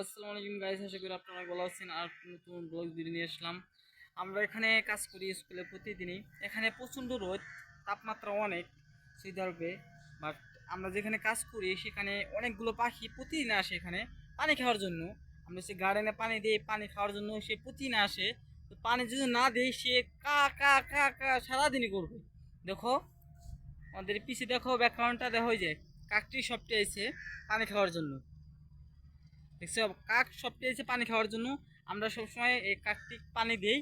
আসসালামু আলাইকুম গাইস আশা করি আপনারা ভালো আছেন। আর নতুন ব্লগ ভিডিও নিয়ে আসলাম। আমরা এখানে কাজ করি স্কুলে প্রতিদিনই। এখানে প্রচণ্ড রোদ, তাপমাত্রা অনেক সৌদি আরবে বাট আমরা যেখানে কাজ করি, সেখানে অনেকগুলো পাখি প্রতিদিন আসে এখানে পানি খাওয়ার জন্য। আমরা সে গার্ডেনে পানি দিই পানি খাওয়ার জন্য সে প্রতিদিন আসে। তো পানি যদি না দেই সে কা কা কা কা সারাদিনই করবে। দেখো, আমাদের পিছিয়ে দেখো ব্যাকগ্রাউন্ডটা দেখা যায় কাকটি সবটি এসে পানি খাওয়ার জন্য। দেখছ, কাক সব এসে পানি খাওয়ার জন্য। আমরা সবসময় এই কাকটি পানি দিই।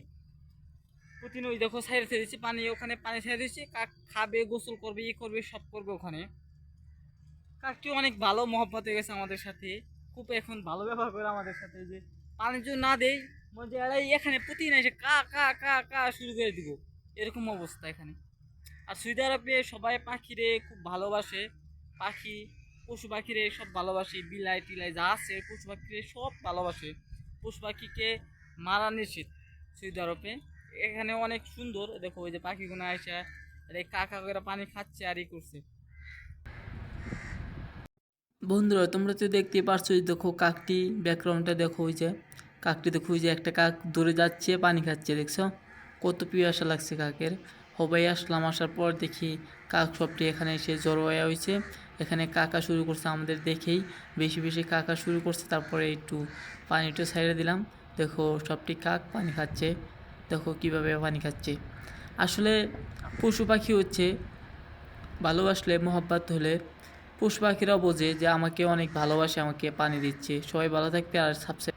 প্রতিদিন ওই দেখো, সাইড ছেড়ে দিচ্ছি পানি, ওখানে পানি ছেড়ে দিচ্ছি কাক খাবে, গোসল করবে, ই করবে, সব করবে ওখানে। কাকটি অনেক ভালো মহব্বত হয়ে গেছে আমাদের সাথে। খুব এখন ভালো ব্যবহার করে আমাদের সাথে যে পানি যদি না দেই মধ্যে এরাই এখানে প্রতিদিন এসে কা কা কা কা, শুরু করে দিব। এরকম অবস্থা এখানে। আর সৌদি আরবে সবাই পাখিরে খুব ভালোবাসে। পাখি পশু পাখিরে সব ভালোবাসে, বিলাই টিলাই যা আছে, পশু পাখিরে সব ভালোবাসে। পশু পাখিকে মারা নিষেধ সৌদি আরবে এখানে অনেক সুন্দর দেখো, ওই যে পাখিগুলো আসে আর এই কাকা করে পানি খাচ্ছে আর ই করছে। বন্ধুরা, তোমরা তো দেখতেই পারছ দেখো কাকটি ব্যাকগ্রাউন্ডটা দেখো, ওই যে। কাকটি দেখো ওই যে একটা কাক দূরে যাচ্ছে, পানি খাচ্ছে, দেখছ? কত পিয়াসা লাগছে কাকের। সবাই আসলাম, আসার পর দেখি কাক সবটি এখানে এসে জড়ো হয়ে হয়েছে এখানে কাকা শুরু করছে আমাদের দেখেই। বেশি বেশি কাকা শুরু করছে, তারপরে একটু পানিটা সাইডে দিলাম। দেখো সবটি কাক পানি খাচ্ছে। দেখো কীভাবে পানি খাচ্ছে। আসলে পশু পাখি হচ্ছে, ভালোবাসলে মোহাব্বত হলে পশু পাখিরাও বোঝে যে আমাকে অনেক ভালোবাসে, আমাকে পানি দিচ্ছে। সবাই ভালো থাকবে আর সাবস্ক্রাইব